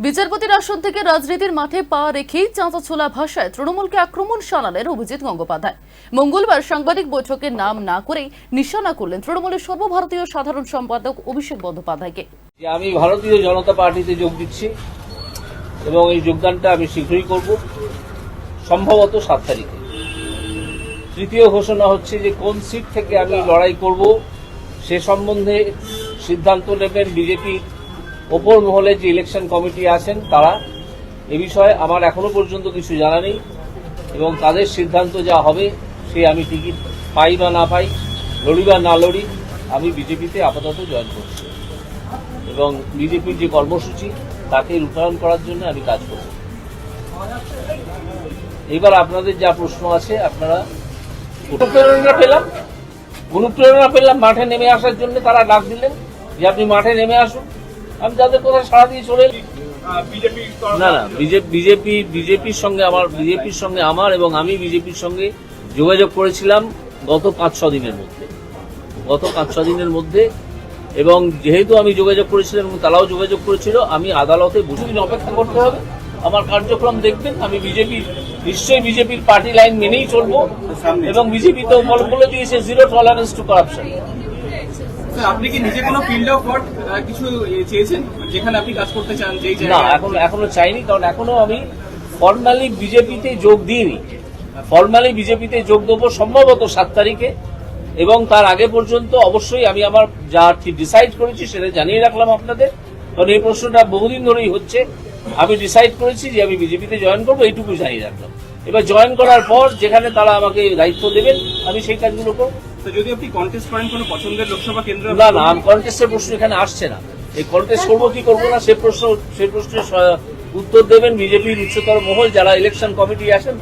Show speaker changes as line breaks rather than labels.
বিচারপতির আসন থেকে রাজনীতির মাঠে পা রেখেই চাঁচা ছোলা ভাষায় তৃণমূলকে আক্রমণ শানালেন অভিজিৎ গঙ্গোপাধ্যায়। মঙ্গলবার সাংবাদিক বৈঠকে নাম না করেই নিশানা করলেন তৃণমূলের সর্বভারতীয় সাধারণ সম্পাদক অভিষেক বন্দ্যোপাধ্যায়কে।
আমি ভারতীয় জনতা পার্টিতে যোগ দিচ্ছি এবং এই যোগদানটা আমি শীঘ্রই করব, সম্ভবত সাত তারিখে। তৃতীয় ঘোষণা হচ্ছে যে কোন সিট থেকে আমি লড়াই করব, সে সম্বন্ধে সিদ্ধান্ত নেবেন বিজেপির ওপর মহলে যে ইলেকশন কমিটি আছেন তারা, এ বিষয়ে আমার এখনও পর্যন্ত কিছু জানা নেই এবং তাদের সিদ্ধান্ত যা হবে সে আমি টিকিট পাই বা না পাই, লড়ি বা না লড়ি, আমি বিজেপিতে আপাতত জয়েন করছি। এবং বিজেপির যে কর্মসূচি, তাকে রূপায়ণ করার জন্য আমি কাজ করব এবার আপনাদের যা প্রশ্ন আছে, আপনারা অনুপ্রেরণা পেলাম। অনুপ্রেরণা পেলাম মাঠে নেমে আসার জন্য তারা ডাক দিলেন যে আপনি মাঠে নেমে আসুন। আমি তাদের কথা সারা দিয়ে চলে না না বিজেপি বিজেপি বিজেপির সঙ্গে আমার বিজেপির সঙ্গে আমার এবং আমি বিজেপির সঙ্গে যোগাযোগ করেছিলাম গত পাঁচ ছ দিনের মধ্যে। গত পাঁচ ছ দিনের মধ্যে এবং যেহেতু আমি যোগাযোগ করেছিলাম এবং তারাও যোগাযোগ করেছিল আমি আদালতে কিছুদিন অপেক্ষা করতে হবে। আমার কার্যক্রম দেখবেন আমি বিজেপি নিশ্চয়ই বিজেপির পার্টি লাইন মেনেই চলবো। এবং বিজেপি তো বল- বলে দিয়েছে জিরো টলারেন্স টু করাপশন
আপনি কি নিজে কোনো ফিল্ড অফ ওয়ার্ক কিছু চেয়েছেন? যেখানে আপনি কাজ করতে চান যেই
না এখন এখনও চাইনি কারণ এখনও আমি ফর্মালি বিজেপিতে যোগ দিইনি। ফর্মালি বিজেপিতে যোগ দেবো সম্ভবত সাত তারিখে এবং তার আগে পর্যন্ত অবশ্যই আমি আমার যা ডিসাইড করেছি সেটা জানিয়ে রাখলাম আপনাদের। কারণ এই প্রশ্নটা বহুদিন ধরেই হচ্ছে। আমি ডিসাইড করেছি যে আমি বিজেপিতে জয়েন করব এইটুকু জানিয়ে রাখলাম। এবার জয়েন করার পর যেখানে তারা আমাকে দায়িত্ব দেবেন আমি সেই কাজগুলো করব।
তো যদি আপনি কন্টেস্ট করেন কোনো পছন্দের লোকসভা কেন্দ্র
না না কন্টেস্টের প্রশ্ন এখানে আসছে না। এই কন্টেস্ট করব কি করব না সে প্রশ্ন সে প্রশ্নের উত্তর দেবেন। বিজেপির উচ্চতর মহল যারা ইলেকশন কমিটি আছেন